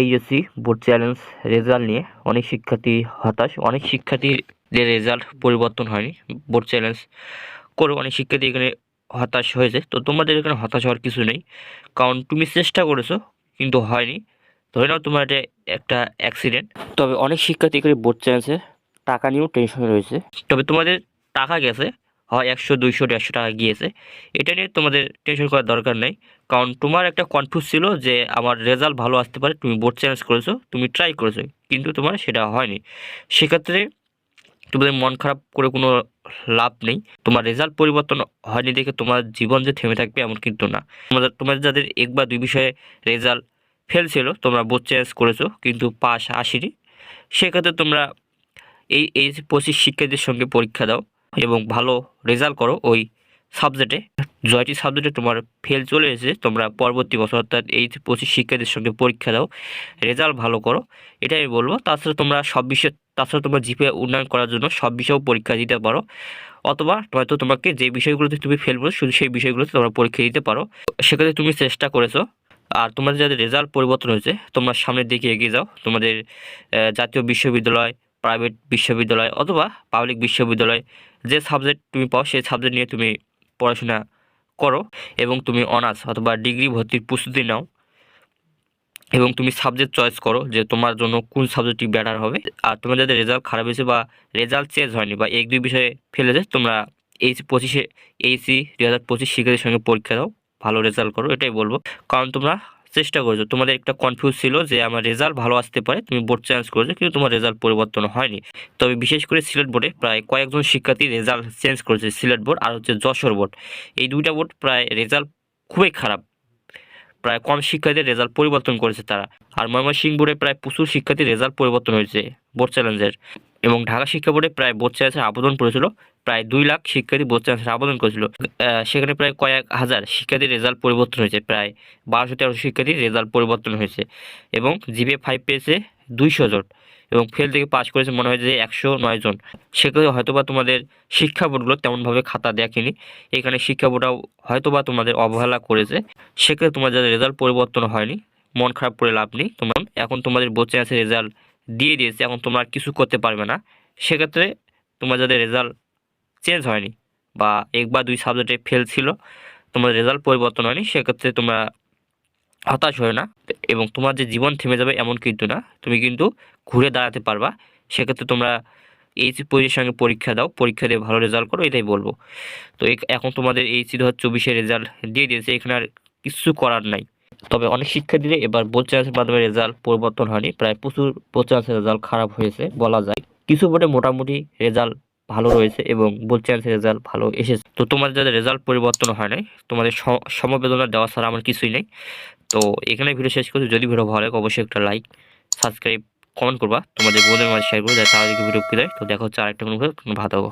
HSC board challenge result নিয়ে অনেক শিক্ষার্থী হতাশ, অনেক শিক্ষার্থীদের রেজাল্ট পরিবর্তন হয়নি। বোর্ড চ্যালেঞ্জ করে অনেক শিক্ষার্থী এখানে হতাশ হয়েছে। তো তোমাদের এখানে হতাশ হওয়ার কিছু নেই। কারণ তুমি চেষ্টা করেছ, কিন্তু হয়নি। ধরে নাও তোমার এটা একটা অ্যাক্সিডেন্ট তবে অনেক শিক্ষার্থী এখানে বোর্ড চ্যালেঞ্জে টাকা নিয়েও টেনশনে রয়েছে। তবে তোমাদের টাকা গেছে। হয় একশো, দুইশো, দেড়শো টাকা গিয়েছে। এটা নিয়ে তোমাদের টেনশন করার দরকার নেই। কারণ তোমার একটা কনফিউজ ছিল যে আমার রেজাল্ট ভালো আসতে পারে, তুমি বোর্ড চ্যালেঞ্জ করেছ, তুমি ট্রাই করেছ, কিন্তু তোমার সেটা হয়নি। সেক্ষেত্রে তোমাদের মন খারাপ করে কোনো লাভ নেই। তোমার রেজাল্ট পরিবর্তন হয়নি দেখে তোমার জীবন যে থেমে থাকবে এমন কিন্তু না। তোমাদের তোমাদের যাদের এক বা দুই বিষয়ে রেজাল্ট ফেল ছিল, তোমরা বোর্ড চ্যালেঞ্জ করেছ, কিন্তু পাস আসেনি। সেক্ষেত্রে তোমরা এই এই পঁচিশ শিক্ষার্থীর সঙ্গে পরীক্ষা দাও। এবং ভালো রেজাল্ট করো ওই সাবজেক্টে জয়টি সাবজেক্টে তোমার ফেল চলে এসেছে, তোমরা পরবর্তী বছর অর্থাৎ এই পঁচিশ শিক্ষার্থীর সঙ্গে পরীক্ষা দাও রেজাল্ট ভালো করো। এটাই আমি বলব, তাছাড়া তোমরা সব বিষয়ে, তাছাড়া তোমরা জিপে উন্নয়ন করার জন্য সব বিষয়েও পরীক্ষা দিতে পারো। অথবা হয়তো তোমাকে যে বিষয়গুলোতে তুমি ফেল করেছ, শুধু সেই বিষয়গুলোতে তোমরা পরীক্ষা দিতে পারো। সেক্ষেত্রে তুমি চেষ্টা করেছ। আর তোমাদের যাদের রেজাল্ট পরিবর্তন হয়েছে, তোমরা সামনের দিকে এগিয়ে যাও। তোমাদের জাতীয় বিশ্ববিদ্যালয় প্রাইভেট বিশ্ববিদ্যালয় অথবা পাবলিক বিশ্ববিদ্যালয় যে সাবজেক্ট তুমি পাও, সেই সাবজেক্ট নিয়ে তুমি পড়াশোনা করো এবং তুমি অনার্স অথবা ডিগ্রি ভর্তির প্রস্তুতি নাও এবং তুমি সাবজেক্ট চয়েস করো যে তোমার জন্য কোন সাবজেক্টটি বেটার হবে। আর তোমার যাদের রেজাল্ট খারাপ হয়েছে বা রেজাল্ট চেঞ্জ হয়নি বা এক দুই বিষয়ে ফেলে ফেলেছে তোমরা এইচ পঁচিশে এইসি দুই হাজার পঁচিশ শিক্ষার্থীর সঙ্গে পরীক্ষা দাও, ভালো রেজাল্ট করো, এটাই বলব। কারণ তোমরা চেষ্টা করেছ। তোমাদের একটা কনফিউজ ছিল যে আমার রেজাল্ট ভালো আসতে পারে, তুমি বোর্ড চেঞ্জ করেছ কিন্তু তোমার রেজাল্ট পরিবর্তন হয়নি। তবে বিশেষ করে সিলেট বোর্ডে প্রায় কয়েকজন শিক্ষার্থী রেজাল্ট চেঞ্জ করেছে, সিলেট বোর্ড আর হচ্ছে যশোর বোর্ড এই দুইটা বোর্ড প্রায় রেজাল্ট খুবই খারাপ। প্রায় কম শিক্ষার্থীদের রেজাল্ট পরিবর্তন করেছে তারা। আর ময়মনসিংহ বোর্ডে প্রায় প্রচুর শিক্ষার্থীর রেজাল্ট পরিবর্তন হয়েছে বোর্ড চ্যালেঞ্জের এবং ঢাকা শিক্ষা বোর্ডে প্রায় বোর্ড চ্যালেঞ্জের আবেদন করেছিল প্রায় দুই লাখ শিক্ষার্থী বোর্ড চ্যালেঞ্জের আবেদন করেছিল। সেখানে প্রায় কয়েক হাজার শিক্ষার্থীর রেজাল্ট পরিবর্তন হয়েছে। প্রায় বারোশো তেরোশো শিক্ষার্থীর রেজাল্ট পরিবর্তন হয়েছে এবং জিবিএ ফাইভ পেয়েছে দুইশো জন এবং ফেল থেকে পাস করেছে মনে হয় যে একশো নয় জন। সেক্ষেত্রে হয়তোবা তোমাদের শিক্ষা বোর্ডগুলো তেমনভাবে খাতা দেখেনি। এখানে শিক্ষা বোর্ডটাও হয়তোবা তোমাদের অবহেলা করেছে। সেক্ষেত্রে তোমার যাদের রেজাল্ট পরিবর্তন হয়নি, মন খারাপ করে লাভ নেই। তোমার এখন তোমাদের বোচে আছে রেজাল্ট দিয়ে দিয়েছে, এখন তোমরা কিছু করতে পারবে না। সেক্ষেত্রে তোমার যাদের রেজাল্ট চেঞ্জ হয়নি বা এক বা দুই সাবজেক্টে ফেল ছিল, তোমার রেজাল্ট পরিবর্তন হয়নি, সেক্ষেত্রে তোমরা হতাশ হয় না। এবং তোমার যে জীবন থেমে যাবে এমন কিন্তু না, তুমি কিন্তু ঘুরে দাঁড়াতে পারবা। সেক্ষেত্রে তোমরা এইচ পজির সঙ্গে পরীক্ষা দাও, পরীক্ষা দিয়ে ভালো রেজাল্ট করো, এটাই বলব। তো এখন তোমাদের এইচসি দু হাজার চব্বিশের রেজাল্ট দিয়ে দিয়েছে, এখানে আর কিছু করার নাই। তবে অনেক শিক্ষার্থীদের এবার বোর্ড চ্যালেঞ্জের মাধ্যমে রেজাল্ট পরিবর্তন হয়নি। প্রায় প্রচুর বোর্ড চ্যালেঞ্জের রেজাল্ট খারাপ হয়েছে বলা যায়। কিছু বোর্ডে মোটামুটি রেজাল্ট ভালো রয়েছে এবং বোর্ড চ্যালেঞ্জের রেজাল্ট ভালো এসেছে। তো তোমাদের যাদের রেজাল্ট পরিবর্তন হয় নাই, তোমাদের সমবেদনা দেওয়া ছাড়া আমার কিছুই নেই। তো এখানে ভিডিও শেষ করছি। যদি ভিডিও ভালো লাগে অবশ্যই একটা লাইক সাবস্ক্রাইব কমেন্ট করবা। তোমাদের বোনের মাঝে শেয়ার করবে যাতে তারা ভিডিও দেয়। তো দেখা হচ্ছে আরেকটা কোনো ভালো